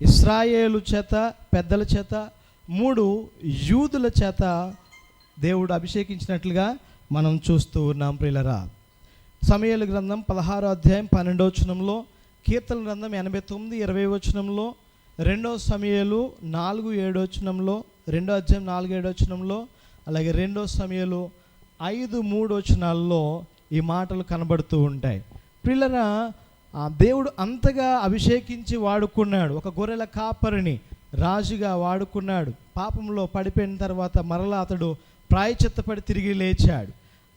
ఇస్రాయేలు చేత పెద్దల చేత మూడు యూదుల చేత దేవుడు అభిషేకించినట్లుగా మనం చూస్తూ ఉన్నాం ప్రియులరా. సమయాల గ్రంథం పదహారో అధ్యాయం పన్నెండో వచనంలో కీర్తన గ్రంథం ఎనభై తొమ్మిది ఇరవై వచనంలో రెండో సమయాలు నాలుగు ఏడో వచనంలో రెండో అధ్యాయం నాలుగు ఏడో వచనంలో అలాగే రెండో సమయాలు ఐదు మూడు వచనాల్లో ఈ మాటలు కనబడుతూ ఉంటాయి. పిల్లరా దేవుడు అంతగా అభిషేకించి వాడుకున్నాడు. ఒక గొర్రెల కాపరిని రాజుగా వాడుకున్నాడు. పాపంలో పడిపోయిన తర్వాత మరలా అతడు ప్రాయచిత్తపడి తిరిగి లేచాడు.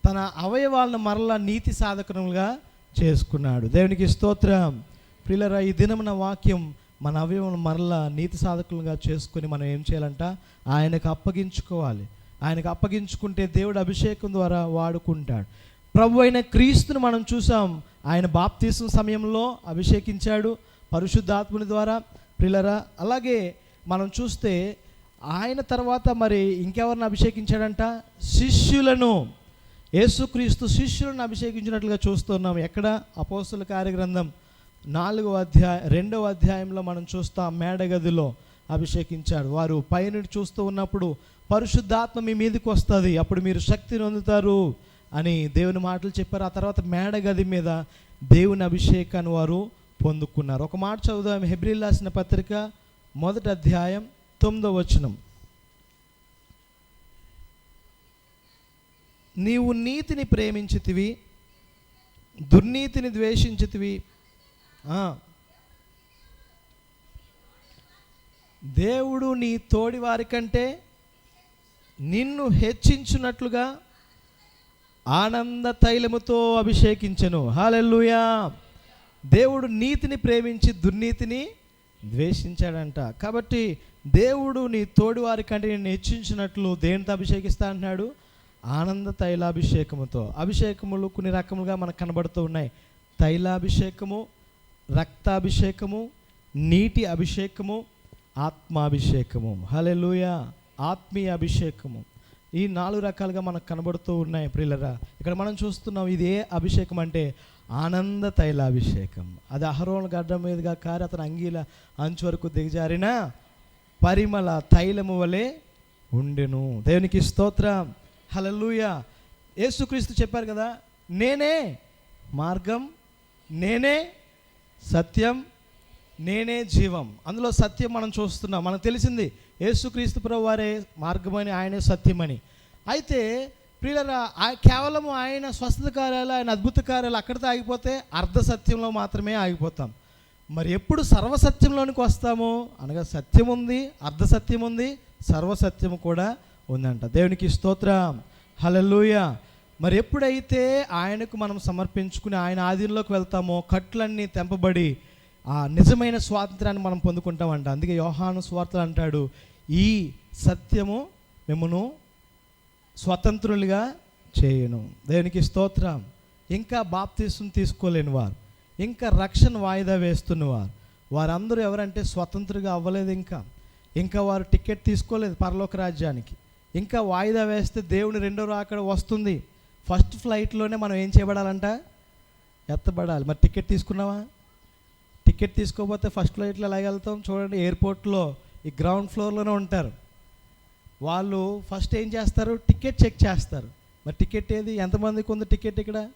తన అవయవాలను మరలా నీతి సాధకములుగా చేసుకున్నాడు. దేవునికి స్తోత్రం. ప్రియులరా ఈ దినమున వాక్యం మన అవయవం మరలా నీతి సాధకులుగా చేసుకుని మనం ఏం చేయాలంట? ఆయనకు అప్పగించుకోవాలి. ఆయనకు అప్పగించుకుంటే దేవుడు అభిషేకం ద్వారా వాడుకుంటాడు. ప్రభు అయిన క్రీస్తును మనం చూసాం. ఆయన బాప్తీసం సమయంలో అభిషేకించాడు పరిశుద్ధాత్ముని ద్వారా. ప్రిలరా అలాగే మనం చూస్తే ఆయన తర్వాత మరి ఇంకెవరిని అభిషేకించాడంట? శిష్యులను. యేసుక్రీస్తు శిష్యులను అభిషేకించినట్లుగా చూస్తున్నాం. ఎక్కడ? అపోస్తుల కార్యగ్రంథం నాలుగవ అధ్యాయ రెండవ అధ్యాయంలో మనం చూస్తాం. మేడగదిలో అభిషేకించాడు. వారు పైన చూస్తూ ఉన్నప్పుడు పరిశుద్ధాత్మ మీ మీదకి వస్తుంది. అప్పుడు మీరు శక్తిని పొందుతారు. అని దేవుని మాటలు చెప్పారు. ఆ తర్వాత మేడ గది మీద దేవుని అభిషేకాన్ని వారు పొందుకున్నారు. ఒక మాట చదువుదాం. హెబ్రిల్ రాసిన పత్రిక మొదటి అధ్యాయం తొమ్మిదో వచనం. నీవు నీతిని ప్రేమించితివి దుర్నీతిని ద్వేషించితివి. దేవుడు నీ తోడి వారి కంటే నిన్ను హెచ్చించున్నట్లుగా ఆనంద తైలముతో అభిషేకించను. హాలెల్లుయా. దేవుడు నీతిని ప్రేమించి దుర్నీతిని ద్వేషించాడంట. కాబట్టి దేవుడు నీ తోడి వారి కంటే నేను హెచ్చించినట్లు దేనితో అభిషేకిస్తా అంటున్నాడు? ఆనంద తైలాభిషేకముతో. అభిషేకములు కొన్ని రకములుగా మనకు కనబడుతూ ఉన్నాయి. తైలాభిషేకము రక్తాభిషేకము నీటి అభిషేకము ఆత్మాభిషేకము. హలెలుయ ఆత్మీయ అభిషేకము. ఈ నాలుగు రకాలుగా మనకు కనబడుతూ ఉన్నాయి ప్రియులరా. ఇక్కడ మనం చూస్తున్నాం ఇది ఏ అభిషేకం అంటే ఆనంద తైలాభిషేకం. అది అహరోన్ గడ్డ మీదుగా కారి అతని అంగీల అంచు వరకు దిగజారిన పరిమళ తైలము వలె ఉండెను. దేవునికి స్తోత్రం. హలలుయ యేసుక్రీస్తు చెప్పారు కదా నేనే మార్గం నేనే సత్యం నేనే జీవం. అందులో సత్యం మనం చూస్తున్నాం. మనకు తెలిసింది యేసుక్రీస్తు ప్రభు వారే మార్గమని ఆయనే సత్యమని. అయితే ప్రియులరా కేవలం ఆయన స్వస్థత కార్యాలు ఆయన అద్భుత కార్యాలు అక్కడితో ఆగిపోతే అర్ధ సత్యంలో మాత్రమే ఆగిపోతాం. మరి ఎప్పుడు సర్వసత్యంలోనికి వస్తాము? అనగా సత్యం ఉంది అర్ధ సత్యం ఉంది సర్వసత్యం కూడా ఉందంట. దేవునికి స్తోత్రం. హలలుయ మరి ఎప్పుడైతే ఆయనకు మనం సమర్పించుకుని ఆయన ఆధీనంలోకి వెళ్తామో కట్లన్నీ తెంపబడి ఆ నిజమైన స్వాతంత్రాన్ని మనం పొందుకుంటామంట. అందుకే యోహాను స్వార్థలు అంటాడు ఈ సత్యము మిమ్మను స్వతంత్రులుగా చేయను. దేవునికి స్తోత్రం. ఇంకా బాప్తీసం తీసుకోలేని వారు. ఇంకా రక్షణ వాయిదా వేస్తున్న వారు. వారందరూ ఎవరంటే స్వతంత్రులుగా అవ్వలేదు ఇంకా. ఇంకా వారు టికెట్ తీసుకోలేదు పరలోక రాజ్యానికి. ఇంకా వాయిదా వేస్తే దేవుని రెండో రాకడ వస్తుంది. ఫస్ట్ ఫ్లైట్లోనే మనం ఏం చేయబడాలంట? ఎత్తబడాలి. మరి టికెట్ తీసుకున్నావా? టికెట్ తీసుకోకపోతే ఫస్ట్ ఫ్లైట్లో ఎలా వెళ్తాం? చూడండి ఎయిర్పోర్ట్లో ఈ గ్రౌండ్ ఫ్లోర్లోనే ఉంటారు. వాళ్ళు ఫస్ట్ ఏం చేస్తారు? టికెట్ చెక్ చేస్తారు. మరి టికెట్ ఏది? ఎంతమందికి ఉంది టికెట్ ఇక్కడ?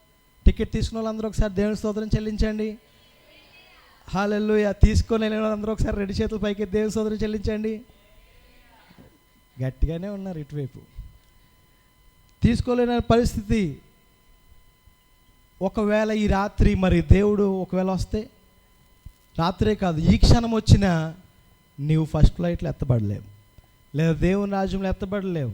టికెట్ తీసుకున్న వాళ్ళందరూ ఒకసారి దేవుని స్తోత్రం చెల్లించండి. హాలెల్లు తీసుకొని వెళ్ళిన వాళ్ళందరూ ఒకసారి రెండు చేతుల పైకి దేవుని స్తోత్రం చెల్లించండి. గట్టిగానే ఉన్నారు ఇటువైపు. తీసుకోలేని పరిస్థితి. ఒకవేళ ఈ రాత్రి మరి దేవుడు ఒకవేళ వస్తే రాత్రే కాదు ఈ క్షణం వచ్చినా నీవు ఫస్ట్ ఫ్లైట్లో ఎత్తబడలేవు. లేదా దేవుని రాజ్యంలో ఎత్తబడలేవు.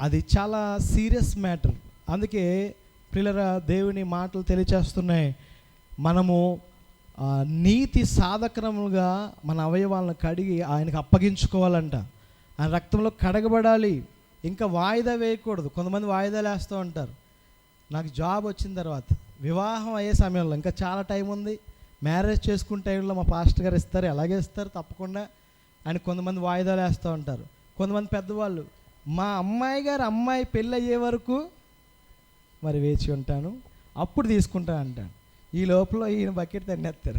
అది చాలా సీరియస్ మ్యాటర్. అందుకే పిల్లల దేవుని మాటలు తెలియచేస్తున్నాయి. మనము నీతి సాధకరముగా మన అవయవాలను కడిగి ఆయనకు అప్పగించుకోవాలంట. ఆయన రక్తంలో కడగబడాలి. ఇంకా వాయిదా వేయకూడదు. కొంతమంది వాయిదాలు వేస్తూ ఉంటారు. నాకు జాబ్ వచ్చిన తర్వాత వివాహం అయ్యే సమయంలో ఇంకా చాలా టైం ఉంది. మ్యారేజ్ చేసుకునే టైంలో మా పాస్టర్ గారు ఇస్తారు ఎలాగే ఇస్తారు? తప్పకుండా. అని కొంతమంది వాయిదాలు వేస్తూ ఉంటారు. కొంతమంది పెద్దవాళ్ళు మా అమ్మాయి గారు అమ్మాయి పెళ్ళి అయ్యే వరకు మరి వేచి ఉంటాను అప్పుడు తీసుకుంటా అంటాను. ఈ లోపల ఈయన బకెట్ తన్నేస్తారు.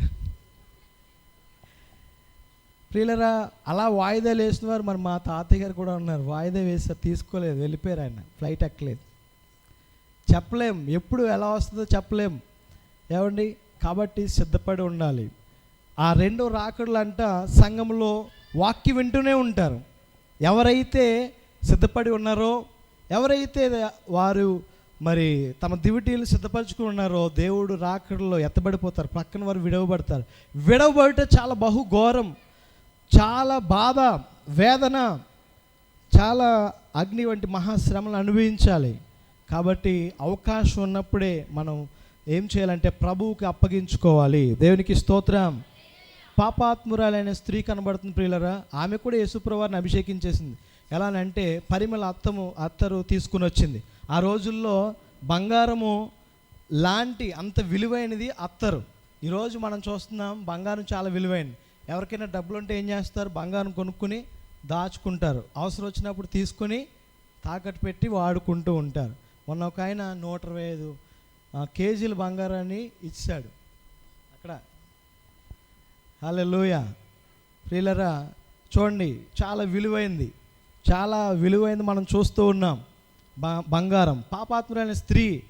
ప్రియులరా అలా వాయిదాలు వేసిన వారు మరి మా తాతయ్య గారు కూడా ఉన్నారు. వాయిదా వేసారు తీసుకోలేదు వెళ్ళిపోయారు ఆయన. ఫ్లైట్ ఎక్కలేదు. చెప్పలేం ఎప్పుడు ఎలా వస్తుందో చెప్పలేం. ఏమండి? కాబట్టి సిద్ధపడి ఉండాలి. ఆ రెండు రాకడలు అంట సంఘంలో వాక్యం వింటూనే ఉంటారు. ఎవరైతే సిద్ధపడి ఉన్నారో ఎవరైతే వారు మరి తమ దివిటీలు సిద్ధపరచుకుని ఉన్నారో దేవుడు రాకడలో ఎత్తబడిపోతారు. పక్కన వారు విడవబడతారు. విడవబడితే చాలా బహు ఘోరం చాలా బాధ వేదన చాలా అగ్ని వంటి మహాశ్రమలు అనుభవించాలి. కాబట్టి అవకాశం ఉన్నప్పుడే మనం ఏం చేయాలంటే ప్రభువుకి అప్పగించుకోవాలి. దేవునికి స్తోత్రం. పాపాత్మురాలైన స్త్రీ కనబడుతుంది ప్రియులరా. ఆమె కూడా యేసుప్రవారిని అభిషేకించేసింది. ఎలానంటే పరిమళ అత్తము అత్తరు తీసుకుని వచ్చింది. ఆ రోజుల్లో బంగారము లాంటి అంత విలువైనది అత్తరు. ఈరోజు మనం చూస్తున్నాం బంగారం చాలా విలువైనది. ఎవరికైనా డబ్బులు ఉంటే ఏం చేస్తారు? బంగారం కొనుక్కుని దాచుకుంటారు. అవసరం వచ్చినప్పుడు తీసుకొని తాకట్టు పెట్టి వాడుకుంటూ ఉంటారు. మొన్న ఒక ఆయన నూట ఇరవై ఐదు కేజీల బంగారాన్ని ఇచ్చాడు. అక్కడ. హలో లూయ ప్రియులరా చూడండి చాలా విలువైంది. చాలా విలువైంది మనం చూస్తూ ఉన్నాం. బ- బంగారం. పాపాత్మురైన స్త్రీ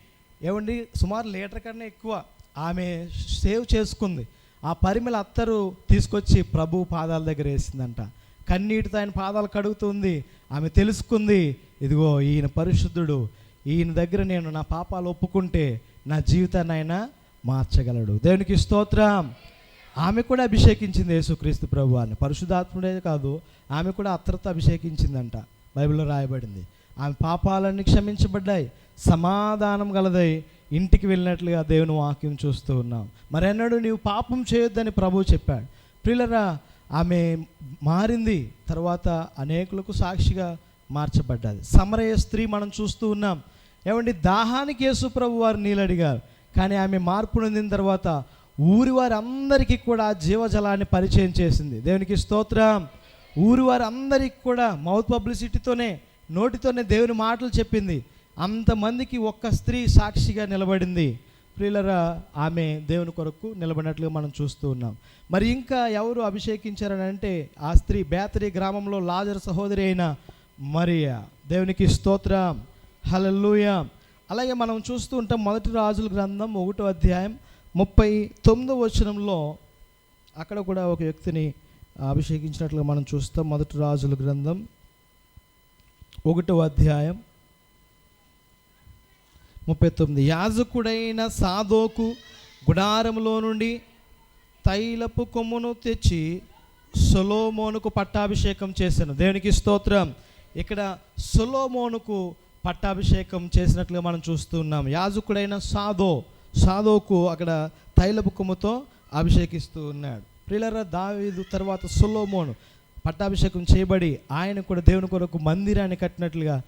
ఏమండి సుమారు లీటర్ కన్నా ఎక్కువ ఆమె సేవ్ చేసుకుంది. ఆ పరిమళ అత్తరు తీసుకొచ్చి ప్రభు పాదాల దగ్గర వేసిందంట. కన్నీటితో ఆయన పాదాలు కడుగుతుంది. ఆమె తెలుసుకుంది ఇదిగో ఈయన పరిశుద్ధుడు. ఈయన దగ్గర నేను నా పాపాలు ఒప్పుకుంటే నా జీవితాన్ని ఆయన మార్చగలడు. దేవునికి స్తోత్రం. ఆమె కూడా అభిషేకించింది యేసుక్రీస్తు ప్రభు అని. పరిశుద్ధాత్ముడే కాదు ఆమె కూడా అత్రత అభిషేకించిందంట. బైబిల్లో రాయబడింది. ఆమె పాపాలన్నీ క్షమించబడ్డాయి సమాధానం గలదై ఇంటికి వెళ్ళినట్లుగా దేవుని వాక్యం చూస్తూ ఉన్నాం. మరెన్నడూ నీవు పాపం చేయొద్దని ప్రభు చెప్పాడు. ప్రిల్లరా ఆమె మారింది తర్వాత అనేకులకు సాక్షిగా మార్చబడ్డది. సమరయ స్త్రీ మనం చూస్తూ ఉన్నాం. ఏమండి దాహానికి యేసు ప్రభు వారు నీళ్ళు అడిగారు కానీ ఆమె మార్పు నొందిన తర్వాత ఊరి వారందరికీ కూడా జీవజలాన్ని పరిచయం చేసింది. దేవునికి స్తోత్రం. ఊరి వారందరికీ కూడా మౌత్ పబ్లిసిటీతోనే నోటితోనే దేవుని మాటలు చెప్పింది. అంతమందికి ఒక్క స్త్రీ సాక్షిగా నిలబడింది. ప్రియులరా ఆమె దేవుని కొరకు నిలబడినట్లుగా మనం చూస్తూ ఉన్నాం. మరి ఇంకా ఎవరు అభిషేకించారని అంటే ఆ స్త్రీ బేతరి గ్రామంలో లాజర్ సహోదరి అయిన మరియా. దేవునికి స్తోత్రం. హల్లెలూయ. అలాగే మనం చూస్తూ ఉంటాం మొదటి రాజుల గ్రంథం ఒకటో అధ్యాయం ముప్పై తొమ్మిదో వచనంలో అక్కడ కూడా ఒక వ్యక్తిని అభిషేకించినట్లుగా మనం చూస్తాం. మొదటి రాజుల గ్రంథం ఒకటో అధ్యాయం ముప్పై తొమ్మిది. యాజకుడైన సాధోకు గుడారంలో నుండి తైలపు కొమ్మును తెచ్చి సొలోమోనుకు పట్టాభిషేకం చేశాను. దేవునికి స్తోత్రం. ఇక్కడ సొలోమోనుకు పట్టాభిషేకం చేసినట్లుగా మనం చూస్తున్నాం యాజకుడైన సాదో సాదోకు అక్కడ తైలపు కొమ్ముతో అభిషేకిస్తూ ఉన్నాడు. ప్రిలర దావీదు తర్వాత సులోమోను పట్టాభిషేకం చేయబడి ఆయన కూడా దేవుని కొరకు మందిరాన్ని కట్టినట్లుగా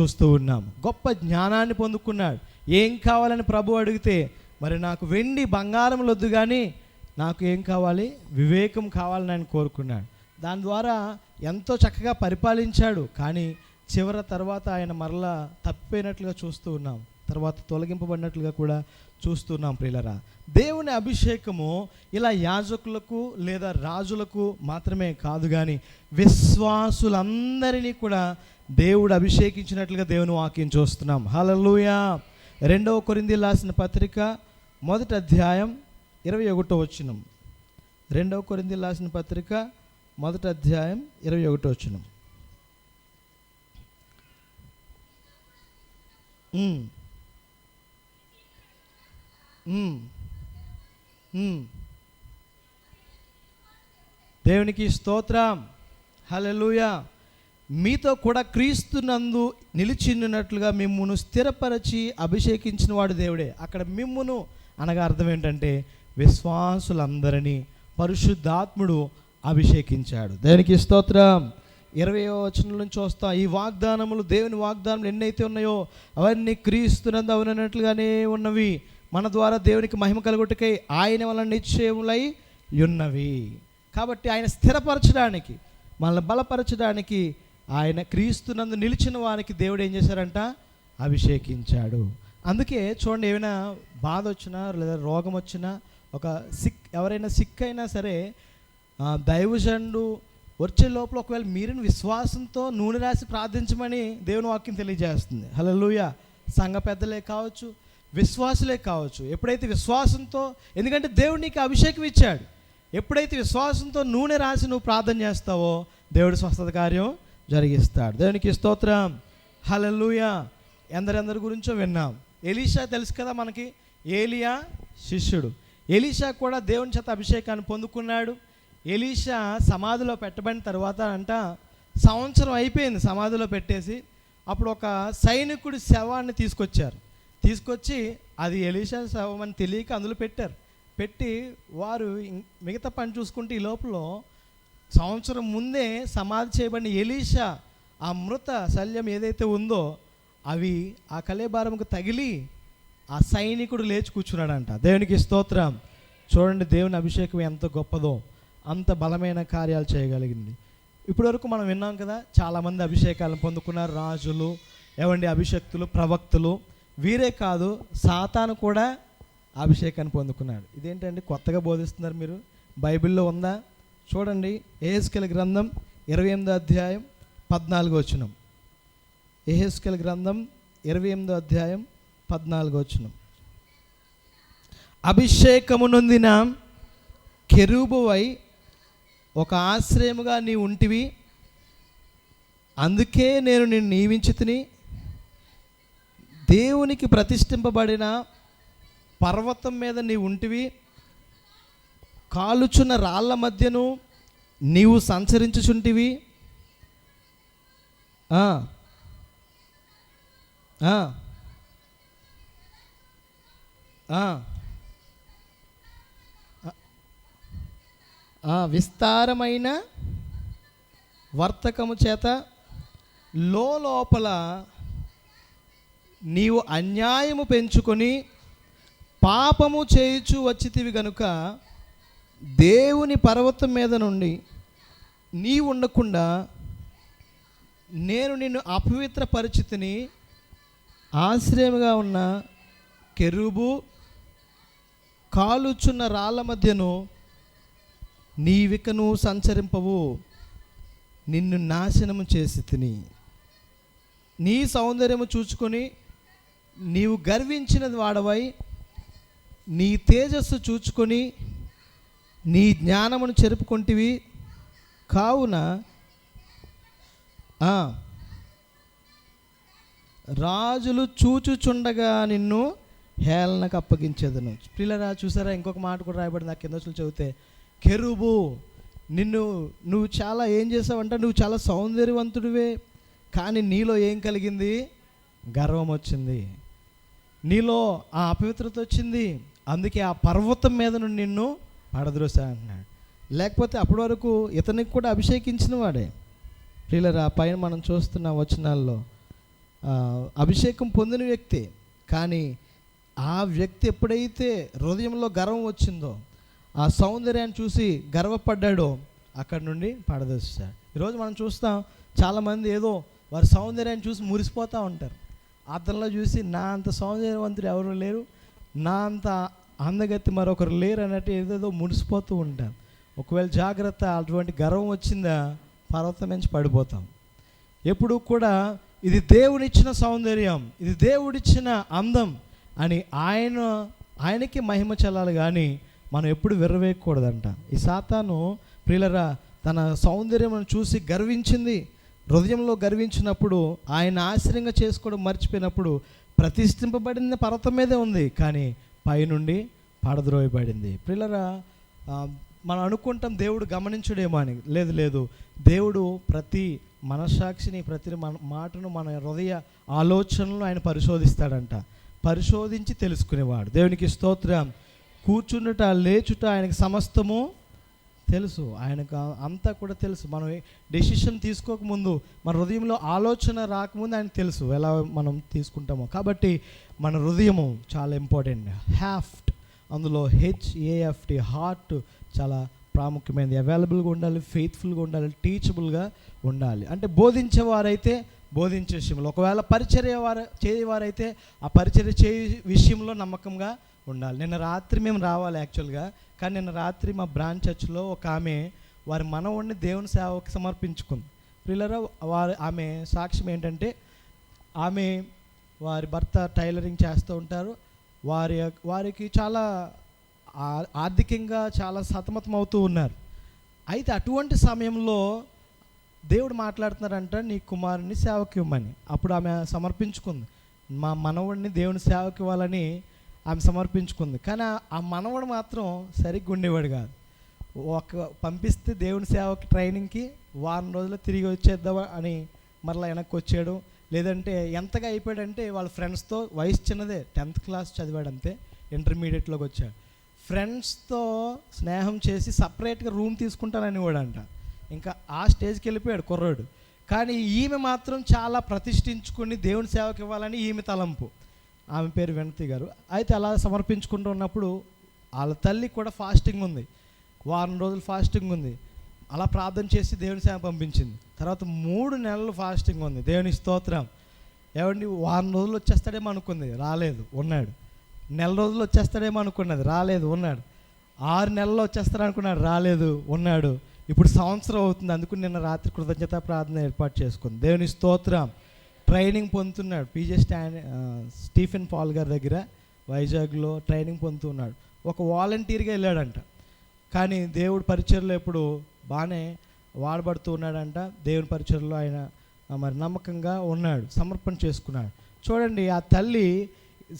చూస్తూ ఉన్నాం. గొప్ప జ్ఞానాన్ని పొందుకున్నాడు. ఏం కావాలని ప్రభు అడిగితే మరి నాకు వెండి బంగారం వద్దు కానీ నాకు ఏం కావాలి? వివేకం కావాలని ఆయన కోరుకున్నాడు. దాని ద్వారా ఎంతో చక్కగా పరిపాలించాడు. కానీ చివర తర్వాత ఆయన మరలా తప్పిపోయినట్లుగా చూస్తూ ఉన్నాం. తర్వాత తొలగింపబడినట్లుగా కూడా చూస్తున్నాం ప్రియులరా. దేవుని అభిషేకము ఇలా యాజకులకు లేదా రాజులకు మాత్రమే కాదు కానీ విశ్వాసులందరినీ కూడా దేవుడు అభిషేకించినట్లుగా దేవుని వాక్యం చూస్తున్నాం. హలలుయా రెండవ కొరింది రాసిన పత్రిక మొదటి అధ్యాయం ఇరవై ఒకటో వచ్చినం రెండవ కొరింది రాసిన పత్రిక మొదటి అధ్యాయం ఇరవై ఒకటో వచ్చినం Mm. Mm. Mm. దేవునికి స్తోత్రం. హల్లెలూయా మీతో కూడా క్రీస్తునందు నిలిచిన్నట్లుగా మిమ్మును స్థిరపరచి అభిషేకించిన వాడు దేవుడే. అక్కడ మిమ్మును అనగా అర్థం ఏంటంటే విశ్వాసులందరినీ పరిశుద్ధాత్ముడు అభిషేకించాడు. దేవునికి స్తోత్రం. ఇరవై వచనం నుంచి వస్తాం ఈ వాగ్దానములు దేవుని వాగ్దానములు ఎన్నైతే ఉన్నాయో అవన్నీ క్రీస్తునందు అవునన్నట్లుగానే ఉన్నవి. మన ద్వారా దేవునికి మహిమ కలుగుటకై ఆయన వలన నిశ్చయములై ఉన్నవి. కాబట్టి ఆయన స్థిరపరచడానికి మనల్ని బలపరచడానికి ఆయన క్రీస్తునందు నిలిచిన వారికి దేవుడు ఏం చేశారంట? అభిషేకించాడు. అందుకే చూడండి ఏమైనా బాధ వచ్చినా లేదా రోగం వచ్చినా ఒక సిక్ ఎవరైనా సిక్ అయినా సరే దైవజండు వచ్చే లోపల ఒకవేళ మీరిని విశ్వాసంతో నూనె రాసి ప్రార్థించమని దేవుని వాక్యం తెలియజేస్తుంది. హల్లెలూయ. సంఘ పెద్దలే కావచ్చు విశ్వాసులే కావచ్చు. ఎప్పుడైతే విశ్వాసంతో ఎందుకంటే దేవుడు నీకు అభిషేకం ఇచ్చాడు. ఎప్పుడైతే విశ్వాసంతో నూనె రాసి నువ్వు ప్రార్థన చేస్తావో దేవుడు స్వస్థత కార్యం జరిగిస్తాడు. దేవునికి స్తోత్రం. లూయ ఎందరెందరి గురించో విన్నాం. ఎలీషా తెలుసు కదా మనకి ఏలియా శిష్యుడు. ఎలీషా కూడా దేవుని చేత అభిషేకాన్ని పొందుకున్నాడు. ఎలీషా సమాధిలో పెట్టబడిన తర్వాత అంట సంవత్సరం అయిపోయింది సమాధిలో పెట్టేసి అప్పుడు ఒక సైనికుడి శవాన్ని తీసుకొచ్చారు. తీసుకొచ్చి అది ఎలీషా శవం అని తెలియక అందులో పెట్టారు. పెట్టి వారు మిగతా పని చూసుకుంటే ఈ లోపల సంవత్సరం ముందే సమాధి చేయబడిన ఎలీషా ఆ మృత శల్యం ఏదైతే ఉందో అవి ఆ కలేబారంకు తగిలి ఆ సైనికుడు లేచి కూర్చున్నాడంట. దేవునికి స్తోత్రం. చూడండి దేవుని అభిషేకం ఎంత గొప్పదో. అంత బలమైన కార్యాలు చేయగలిగింది. ఇప్పటివరకు మనం విన్నాం కదా చాలామంది అభిషేకాలను పొందుకున్నారు. రాజులు ఏవండి అభిషక్తులు ప్రవక్తులు. వీరే కాదు సాతాను కూడా అభిషేకాన్ని పొందుకున్నాడు. ఇదేంటండి? కొత్తగా బోధిస్తున్నారు మీరు? బైబిల్లో ఉందా? చూడండి ఏహెస్కెల్ గ్రంథం ఇరవై ఎనిమిదో అధ్యాయం పద్నాలుగో వచనం. ఏహెస్కెల్ గ్రంథం ఇరవై ఎనిమిదో అధ్యాయం పద్నాలుగో వచనం. అభిషేకము నొందిన కెరూబువై ఒక ఆశ్రయముగా నీ ఉంటివి. అందుకే నేను నిన్ను నియమించి దేవునికి ప్రతిష్ఠింపబడిన పర్వతం మీద నీ ఉంటివి. కాలుచున్న రాళ్ళ మధ్యను నీవు సంచరించుచుంటివి. ఆ. ఆ, విస్తారమైన వర్తకము చేత లోపల నీవు అన్యాయము పెంచుకొని పాపము చేయుచు వచ్చితివి గనుక దేవుని పర్వతం మీద నుండి నీ ఉండకుండా నేను నిన్ను అపవిత్ర పరిస్థితిని ఆశ్రయముగా ఉన్న కెరుబు కాలుచున్న రాళ్ళ మధ్యను నీవికను సంచరింపవు నిన్ను నాశనము చేసి తిని. నీ సౌందర్యము చూచుకొని నీవు గర్వించినది వాడవై నీ తేజస్సు చూచుకొని నీ జ్ఞానమును చెరుపుకుంటివి. కావున రాజులు చూచుచుండగా నిన్ను హేళనకు అప్పగించేదను. పిల్లరా చూసారా? ఇంకొక మాట కూడా రాయబడింది నాకు కింద వచ్చి చదివితే. కెరుబు నిన్ను నువ్వు చాలా ఏం చేసావంటే నువ్వు చాలా సౌందర్యవంతుడివే కానీ నీలో ఏం కలిగింది? గర్వం వచ్చింది. నీలో ఆ అపవిత్రత వచ్చింది. అందుకే ఆ పర్వతం మీద నుండి నిన్ను పడద్రోసా అంటున్నాడు లేకపోతే అప్పటి వరకు ఇతనికి కూడా అభిషేకించిన వాడే. ప్రియులరా పైన మనం చూస్తున్న వచనాల్లో అభిషేకం పొందిన వ్యక్తి కానీ ఆ వ్యక్తి ఎప్పుడైతే హృదయంలో గర్వం వచ్చిందో ఆ సౌందర్యాన్ని చూసి గర్వపడ్డాడో. అక్కడి నుండి పడదోస్తాడు ఈరోజు మనం చూస్తాం చాలామంది ఏదో వారి సౌందర్యాన్ని చూసి మురిసిపోతూ ఉంటారు. అతనిలో చూసి నా అంత సౌందర్యవంతుడు ఎవరు లేరు? నా అంత అందగత్తి మరొకరు లేరు అన్నట్టు ఏదేదో మురిసిపోతూ ఉంటాం. ఒకవేళ జాగ్రత్త అటువంటి గర్వం వచ్చిందా పర్వతం నుంచి పడిపోతాం. ఎప్పుడు కూడా ఇది దేవుడిచ్చిన సౌందర్యం ఇది దేవుడిచ్చిన అందం అని ఆయన ఆయనకి మహిమ చెల్లాలి కానీ మనం ఎప్పుడు విర్రవేయకూడదంట. ఈ సాతాను ప్రియులరా తన సౌందర్యం చూసి గర్వించింది హృదయంలో గర్వించినప్పుడు ఆయన ఆశ్రయంగా చేసుకోవడం మర్చిపోయినప్పుడు ప్రతిష్ఠింపబడిన పర్వతం మీదే ఉంది కానీ పైనుండి పడద్రోయబడింది. ప్రిల్లరా మనం అనుకుంటాం దేవుడు గమనించడేమో అని. లేదు లేదు. దేవుడు ప్రతి మనస్సాక్షిని ప్రతి మన మాటను మన హృదయ ఆలోచనలను ఆయన పరిశోధిస్తాడంట. పరిశోధించి తెలుసుకునేవాడు. దేవునికి స్తోత్రం. కూర్చుండుట లేచుట ఆయనకు సమస్తము తెలుసు. ఆయనకు అంతా కూడా తెలుసు. మనం డెసిషన్ తీసుకోకముందు మన హృదయంలో ఆలోచన రాకముందు ఆయన తెలుసు ఎలా మనం తీసుకుంటామో. కాబట్టి మన హృదయము చాలా ఇంపార్టెంట్ హ్యాఫ్ట్ అందులో హెచ్ఏఎఫ్టి హార్ట్ చాలా ప్రాముఖ్యమైనది. అవైలబుల్గా ఉండాలి ఫెయిత్ఫుల్గా ఉండాలి టీచబుల్గా ఉండాలి. అంటే బోధించేవారైతే బోధించే విషయంలో. ఒకవేళ పరిచర్య వారు చేయవారైతే ఆ పరిచర్య చేయ విషయంలో నమ్మకంగా ఉండాలి. నిన్న రాత్రి మేము రావాలి యాక్చువల్గా. కానీ నిన్న రాత్రి మా బ్రాంచ్ చర్చ్లో ఒక ఆమె వారి మనవుడిని దేవుని సేవకి సమర్పించుకుంది. పిల్లరా వారి ఆమె సాక్ష్యం ఏంటంటే ఆమె వారి భర్త టైలరింగ్ చేస్తూ ఉంటారు. వారి వారికి చాలా ఆర్థికంగా చాలా సతమతం అవుతూ ఉన్నారు. అయితే అటువంటి సమయంలో దేవుడు మాట్లాడుతున్నారంట నీ కుమారుని సేవకి ఇవ్వమని అప్పుడు ఆమె సమర్పించుకుంది. మా మనవుడిని దేవుని సేవకి ఇవ్వాలని ఆమె సమర్పించుకుంది. కానీ ఆ- మనవడు మాత్రం సరిగ్గా ఉండేవాడు కాదు. ఒక పంపిస్తే దేవుని సేవకి ట్రైనింగ్కి వారం రోజులు తిరిగి వచ్చేద్దాం అని మరలా వెనక్కి వచ్చాడు. లేదంటే ఎంతగా అయిపోయాడంటే వాళ్ళ ఫ్రెండ్స్తో వయసు చిన్నదే టెన్త్ క్లాస్ చదివాడు అంతే ఇంటర్మీడియట్లోకి వచ్చాడు. ఫ్రెండ్స్తో స్నేహం చేసి సపరేట్గా రూమ్ తీసుకుంటానని వాడంట ఇంకా ఆ స్టేజ్కి వెళ్ళిపోయాడు కుర్రాడు. కానీ ఈమె మాత్రం చాలా ప్రతిష్ఠించుకుని దేవుని సేవకి ఇవ్వాలని ఈమె తలంపు. ఆమె పేరు వెనతి గారు. అయితే అలా సమర్పించుకుంటూ ఉన్నప్పుడు వాళ్ళ తల్లి కూడా ఫాస్టింగ్ ఉంది. వారం రోజులు ఫాస్టింగ్ ఉంది. అలా ప్రార్థన చేసి దేవుని సేవ పంపించింది. తర్వాత మూడు నెలలు ఫాస్టింగ్ ఉంది. దేవుని స్తోత్రం. ఏమండి వారం రోజులు వచ్చేస్తాడేమో అనుకుంది. రాలేదు ఉన్నాడు. నెల రోజులు వచ్చేస్తాడేమో అనుకున్నది. రాలేదు ఉన్నాడు. ఆరు నెలల్లో వచ్చేస్తాడు అనుకున్నాడు. రాలేదు ఉన్నాడు. ఇప్పుడు సంవత్సరం అవుతుంది. అందుకు నిన్న రాత్రి కృతజ్ఞత ప్రార్థన ఏర్పాటు చేసుకుంది. దేవుని స్తోత్రం. ట్రైనింగ్ పొందుతున్నాడు. పీజే స్టాండ్ స్టీఫెన్ పాల్ గారి దగ్గర వైజాగ్లో ట్రైనింగ్ పొందుతున్నాడు. ఒక వాలంటీర్గా వెళ్ళాడంట. కానీ దేవుడి పరిచయలో ఎప్పుడు బాగానే వాడబడుతూ ఉన్నాడంట. దేవుని పరిచయలో ఆయన మరి నమ్మకంగా ఉన్నాడు. సమర్పణ చేసుకున్నాడు. చూడండి ఆ తల్లి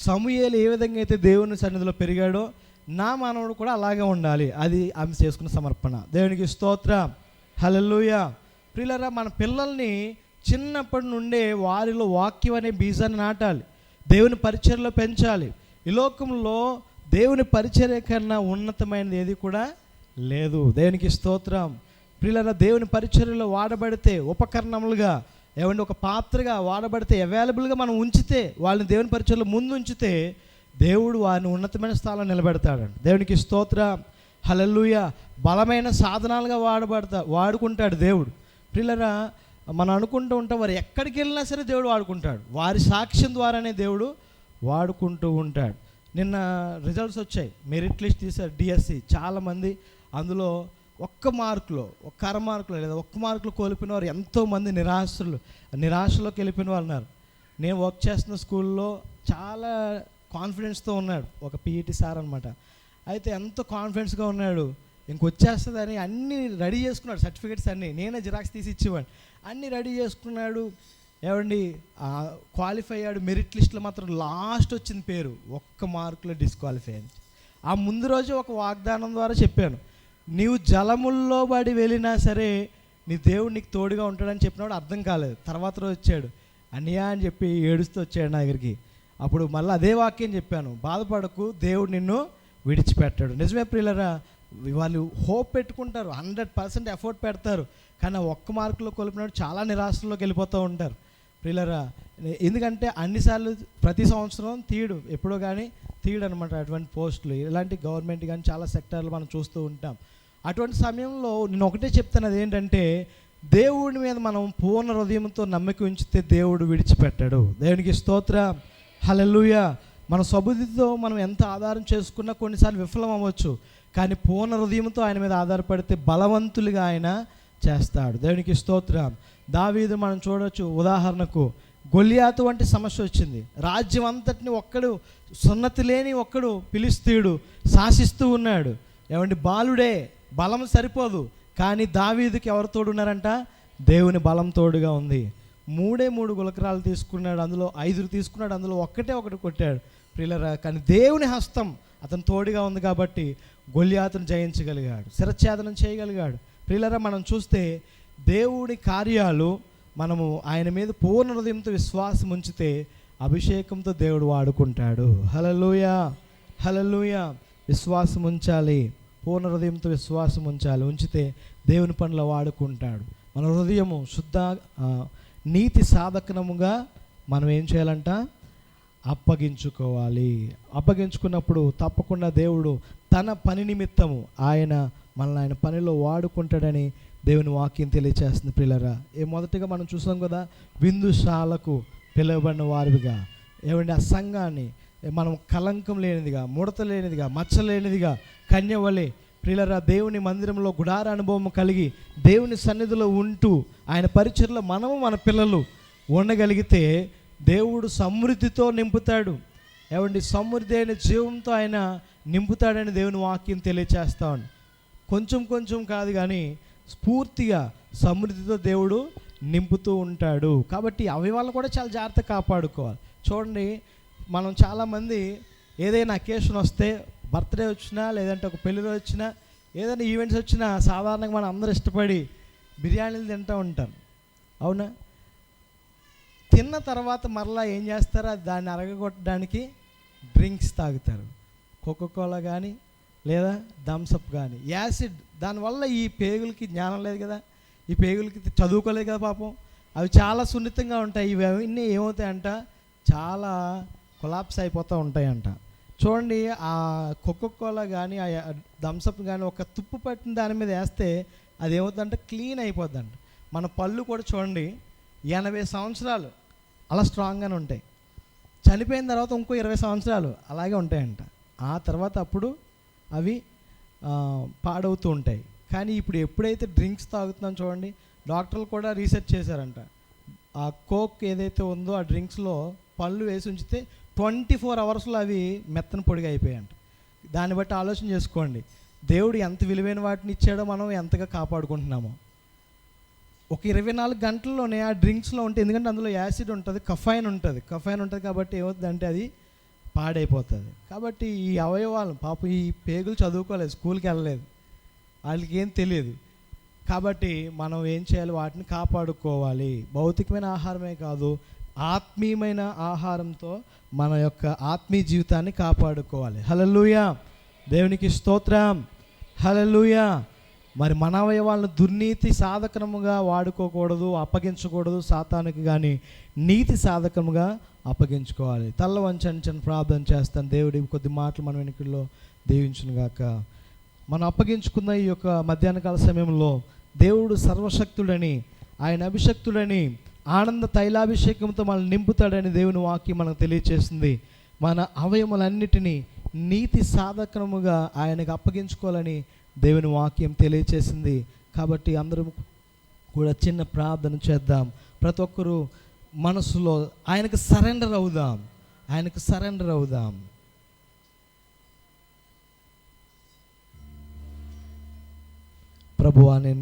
సమూహలు ఏ విధంగా అయితే దేవుని సన్నిధిలో పెరిగాడో నా మానవుడు కూడా అలాగే ఉండాలి. అది ఆమె చేసుకున్న సమర్పణ. దేవునికి స్తోత్ర. హలలుయ ప్రియులరా మన పిల్లల్ని చిన్నప్పటి నుండే వారిలో వాక్యం అనే బీజాన్ని నాటాలి. దేవుని పరిచయలో పెంచాలి. ఈ లోకంలో దేవుని పరిచర్య కన్నా ఉన్నతమైనది ఏది కూడా లేదు. దేవునికి స్తోత్రం. పిల్లల దేవుని పరిచర్యలో వాడబడితే ఉపకరణములుగా ఏమంటే ఒక పాత్రగా వాడబడితే అవైలబుల్గా మనం ఉంచితే వాళ్ళని దేవుని పరిచయలో ముందు ఉంచితే దేవుడు వారిని ఉన్నతమైన స్థానంలో నిలబెడతాడు దేవునికి స్తోత్ర. హలల్లుయ బలమైన సాధనాలుగా వాడబడతా వాడుకుంటాడు దేవుడు. పిల్లరా మనం అనుకుంటూ ఉంటాం వారు ఎక్కడికి వెళ్ళినా సరే దేవుడు వాడుకుంటాడు. వారి సాక్ష్యం ద్వారానే దేవుడు వాడుకుంటూ ఉంటాడు. నిన్న రిజల్ట్స్ వచ్చాయి. మెరిట్ లిస్ట్ తీశారు డిఎస్సి చాలామంది అందులో ఒక్క మార్కులో ఒక్క అర మార్కులో లేదా ఒక్క మార్కులు కోల్పోయిన వారు ఎంతోమంది నిరాశలు నిరాశలోకి వెళ్ళిపోయిన వాళ్ళు ఉన్నారు. నేను వర్క్ చేస్తున్న స్కూల్లో చాలా కాన్ఫిడెన్స్తో ఉన్నాడు. ఒక పీఈటీ సార్ అనమాట అయితే ఎంతో కాన్ఫిడెన్స్గా ఉన్నాడు? ఇంకొచ్చేస్తుందని అన్నీ రెడీ చేసుకున్నాడు సర్టిఫికేట్స్ అన్నీ. నేనే జిరాక్స్ తీసి ఇచ్చేవాడిని. అన్నీ రెడీ చేసుకున్నాడు. ఏమండి క్వాలిఫై అయ్యాడు. మెరిట్ లిస్ట్లో మాత్రం లాస్ట్ వచ్చింది పేరు. ఒక్క మార్కులో డిస్క్వాలిఫై అయింది. ఆ ముందు రోజు ఒక వాగ్దానం ద్వారా చెప్పాను. నీవు జలముల్లో పడి వెళ్ళినా సరే నీ దేవుడు నీకు తోడుగా ఉంటాడని చెప్పినప్పుడు అర్థం కాలేదు. తర్వాత రోజు వచ్చాడు. అనియా అని చెప్పి ఏడుస్తూ వచ్చాడు నా దగ్గరికి. అప్పుడు మళ్ళీ అదే వాక్యం చెప్పాను. బాధపడకు దేవుడు నిన్ను విడిచిపెట్టాడు. నిజమే ప్రియులరా వాళ్ళు హోప్ పెట్టుకుంటారు. హండ్రెడ్ పర్సెంట్ ఎఫర్ట్ పెడతారు. కానీ ఒక్క మార్కులో కోల్పోయినాడు చాలా నిరాశలోకి వెళ్ళిపోతూ ఉంటారు. ప్రియులరా ఎందుకంటే అన్నిసార్లు ప్రతి సంవత్సరం తీయడు ఎప్పుడో కానీ తీయడు అనమాట అటువంటి పోస్టులు. ఇలాంటి గవర్నమెంట్ కానీ చాలా సెక్టార్లు మనం చూస్తూ ఉంటాం. అటువంటి సమయంలో నేను ఒకటే చెప్తాను అదేంటంటే దేవుడి మీద మనం పూర్ణ హృదయంతో నమ్మకం ఉంచితే దేవుడు విడిచిపెట్టాడు. దేవునికి స్తోత్ర. హలలుయ మన సబుద్ధితో మనం ఎంత ఆధారం చేసుకున్నా కొన్నిసార్లు విఫలం అవ్వచ్చు. కానీ పూర్ణ హృదయంతో ఆయన మీద ఆధారపడితే బలవంతులుగా ఆయన చేస్తాడు. దేవునికి స్తోత్రం. దావీదు మనం చూడవచ్చు ఉదాహరణకు గొలియాతు వంటి సమస్య వచ్చింది. రాజ్యం అంతటిని ఒక్కడు సున్నతి లేని ఒక్కడు పిలిస్తీయుడు శాసిస్తూ ఉన్నాడు. ఏమండి? బాలుడే బలం సరిపోదు. కానీ దావీదుకి ఎవరు తోడున్నారంట? దేవుని బలం తోడుగా ఉంది. మూడే మూడు గులకరాలు తీసుకున్నాడు అందులో ఐదురు తీసుకున్నాడు అందులో ఒక్కటే ఒకటి కొట్టాడు. ప్రియులరా కానీ దేవుని హస్తం అతను తోడుగా ఉంది కాబట్టి గొల్యాతను జయించగలిగాడు శిరఛేదనం చేయగలిగాడు. ప్రియులరా మనం చూస్తే దేవుడి కార్యాలు మనము ఆయన మీద పూర్ణ హృదయంతో విశ్వాసం ఉంచితే అభిషేకంతో దేవుడు వాడుకుంటాడు. హలలుయ హలలుయ విశ్వాసం ఉంచాలి పూర్ణ హృదయంతో విశ్వాసం ఉంచాలి ఉంచితే దేవుని పనులు వాడుకుంటాడు. మన హృదయము శుద్ధ నీతి సాధకనముగా మనం ఏం చేయాలంట? అప్పగించుకోవాలి. అప్పగించుకున్నప్పుడు తప్పకుండా దేవుడు తన పని నిమిత్తము ఆయన మనల్ని ఆయన పనిలో వాడుకుంటాడని దేవుని వాక్యం తెలియచేస్తుంది పిల్లరా ఏ మొదటిగా మనం చూసాం కదా విందుశాలకు పిలువబడిన వారిగా ఏమండి ఆ సంఘాన్ని మనం కలంకం లేనిదిగా ముడత లేనిదిగా మచ్చ లేనిదిగా కన్యవలే ప్రియులరా దేవుని మందిరంలో గుడార అనుభవం కలిగి దేవుని సన్నిధిలో ఉంటూ ఆయన పరిచయలో మనము మన పిల్లలు ఉండగలిగితే దేవుడు సమృద్ధితో నింపుతాడు. ఏమండి సమృద్ధి అయిన జీవంతో ఆయన నింపుతాడని దేవుని వాక్యం తెలియచేస్తాడు కొంచెం కొంచెం కాదు కానీ స్ఫూర్తిగా సమృద్ధితో దేవుడు నింపుతూ ఉంటాడు. కాబట్టి అవి వాళ్ళు కూడా చాలా జాగ్రత్త కాపాడుకోవాలి. చూడండి మనం చాలామంది ఏదైనా అకేషన్ వస్తే బర్త్డే వచ్చినా లేదంటే ఒక పెళ్ళి రోజు వచ్చినా ఏదైనా ఈవెంట్స్ వచ్చినా సాధారణంగా మనం అందరూ ఇష్టపడి బిర్యానీలు తింటూ ఉంటాం. అవునా? తిన్న తర్వాత మరలా ఏం చేస్తారో? అది దాన్ని అరగగొట్టడానికి డ్రింక్స్ తాగుతారు. కోకోకోలా కానీ లేదా థమ్సప్ కానీ యాసిడ్ దానివల్ల ఈ పేగులకి జ్ఞానం లేదు కదా. ఈ పేగులకి చదువుకోలేదు కదా పాపం. అవి చాలా సున్నితంగా ఉంటాయి. ఇవి అవన్నీ ఏమవుతాయంట? చాలా కొలాప్స్ అయిపోతూ ఉంటాయంట. చూడండి ఆ కోకోకోలా కానీ ఆ థమ్సప్ కానీ ఒక తుప్పు పట్టిన దాని మీద వేస్తే అది ఏమవుతుందంటే క్లీన్ అయిపోద్దంట. మన పళ్ళు కూడా చూడండి ఎనభై సంవత్సరాలు అలా స్ట్రాంగ్గానే ఉంటాయి. చనిపోయిన తర్వాత ఇంకో ఇరవై సంవత్సరాలు అలాగే ఉంటాయంట. ఆ తర్వాత అప్పుడు అవి పాడవుతూ ఉంటాయి. కానీ ఇప్పుడు ఎప్పుడైతే డ్రింక్స్ తాగుతున్నాం చూడండి డాక్టర్లు కూడా రీసెర్చ్ చేశారంట. ఆ కోక్ ఏదైతే ఉందో ఆ డ్రింక్స్లో పళ్ళు వేసి ఉంచితే ట్వంటీ ఫోర్ అవర్స్లో అవి మెత్తన పొడిగా అయిపోయాయంట. దాన్ని బట్టి ఆలోచన చేసుకోండి. దేవుడు ఎంత విలువైన వాటిని ఇచ్చాడో మనం ఎంతగా కాపాడుకుంటున్నామో. ఒక ఇరవై నాలుగు గంటల్లోనే ఆ డ్రింక్స్లో ఉంటే ఎందుకంటే అందులో యాసిడ్ ఉంటుంది కఫైన్ ఉంటుంది. కఫైన్ ఉంటుంది కాబట్టి ఏమవుతుందంటే అది పాడైపోతుంది. కాబట్టి ఈ అవయవాలు పాపం ఈ పేగులు చదువుకోలేదు స్కూల్కి వెళ్ళలేదు. వాళ్ళకి ఏం తెలియదు. కాబట్టి మనం ఏం చేయాలి? వాటిని కాపాడుకోవాలి. భౌతికమైన ఆహారమే కాదు ఆత్మీయమైన ఆహారంతో మన యొక్క ఆత్మీయ జీవితాన్ని కాపాడుకోవాలి. హలలుయా దేవునికి స్తోత్రం. హలలుయా మరి మన అవయవాలను దుర్నీతి సాధకముగా వాడుకోకూడదు అప్పగించకూడదు సాతానికి కానీ నీతి సాధకముగా అప్పగించుకోవాలి. తల్ల వంచని ప్రార్థన చేస్తాను. దేవుడి కొద్ది మాటలు మన వెనుకల్లో దీవించును గాక. మనం అప్పగించుకున్న ఈ యొక్క మధ్యాహ్న కాల సమయంలో దేవుడు సర్వశక్తుడని ఆయన అభిషక్తుడని ఆనంద తైలాభిషేకంతో మనల్ని నింపుతాడని దేవుని వాక్యం మనకు తెలియచేస్తుంది మన అవయములన్నిటినీ నీతి సాధకముగా ఆయనకు అప్పగించుకోవాలని దేవుని వాక్యం తెలియచేసింది. కాబట్టి అందరూ కూడా చిన్న ప్రార్థన చేద్దాం. ప్రతి ఒక్కరూ మనసులో ఆయనకు సరెండర్ అవుదాం. ఆయనకు సరెండర్ అవుదాం. ప్రభువా నేను